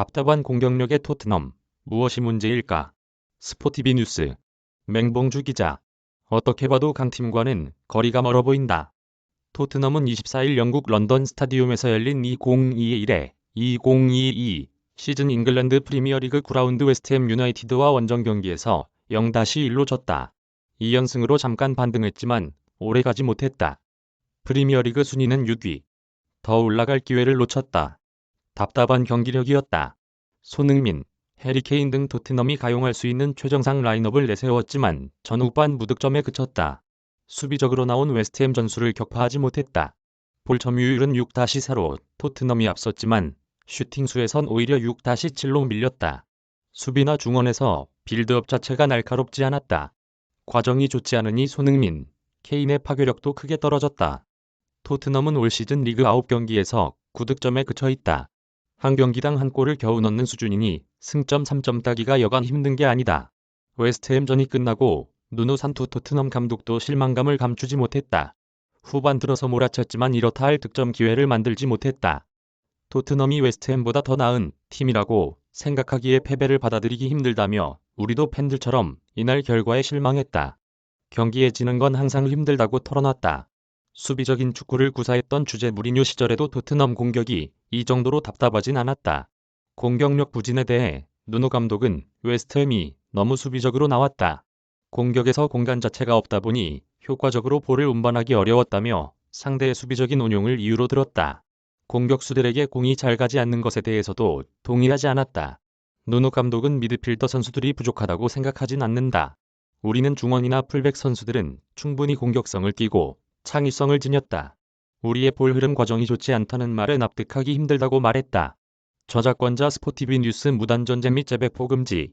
답답한 공격력의 토트넘. 무엇이 문제일까? 스포티비 뉴스. 맹봉주 기자. 어떻게 봐도 강팀과는 거리가 멀어 보인다. 토트넘은 24일 영국 런던 스타디움에서 열린 2021회 2022 시즌 잉글랜드 프리미어리그 9라운드 웨스트햄 유나이티드와 원정 경기에서 0-1로 졌다. 2연승으로 잠깐 반등했지만 오래 가지 못했다. 프리미어리그 순위는 6위. 더 올라갈 기회를 놓쳤다. 답답한 경기력이었다. 손흥민, 해리케인 등 토트넘이 가용할 수 있는 최정상 라인업을 내세웠지만 전후반 무득점에 그쳤다. 수비적으로 나온 웨스트햄 전술을 격파하지 못했다. 볼 점유율은 6-4로 토트넘이 앞섰지만 슈팅 수에선 오히려 6-7로 밀렸다. 수비나 중원에서 빌드업 자체가 날카롭지 않았다. 과정이 좋지 않으니 손흥민, 케인의 파괴력도 크게 떨어졌다. 토트넘은 올 시즌 리그 9경기에서 9득점에 그쳐 있다. 한 경기당 한 골을 겨우 넣는 수준이니 승점 3점 따기가 여간 힘든 게 아니다. 웨스트햄전이 끝나고 누누 산투 토트넘 감독도 실망감을 감추지 못했다. 후반 들어서 몰아쳤지만 이렇다 할 득점 기회를 만들지 못했다. 토트넘이 웨스트햄보다 더 나은 팀이라고 생각하기에 패배를 받아들이기 힘들다며 우리도 팬들처럼 이날 결과에 실망했다. 경기에 지는 건 항상 힘들다고 털어놨다. 수비적인 축구를 구사했던 주제 무리뉴 시절에도 토트넘 공격이 이 정도로 답답하진 않았다. 공격력 부진에 대해 누누 감독은 웨스트햄이 너무 수비적으로 나왔다. 공격에서 공간 자체가 없다 보니 효과적으로 볼을 운반하기 어려웠다며 상대의 수비적인 운용을 이유로 들었다. 공격수들에게 공이 잘 가지 않는 것에 대해서도 동의하지 않았다. 누누 감독은 미드필더 선수들이 부족하다고 생각하진 않는다. 우리는 중원이나 풀백 선수들은 충분히 공격성을 띠고 창의성을 지녔다. 우리의 볼 흐름 과정이 좋지 않다는 말에 납득하기 힘들다고 말했다. 저작권자 스포티비 뉴스 무단전쟁 및 재배포 금지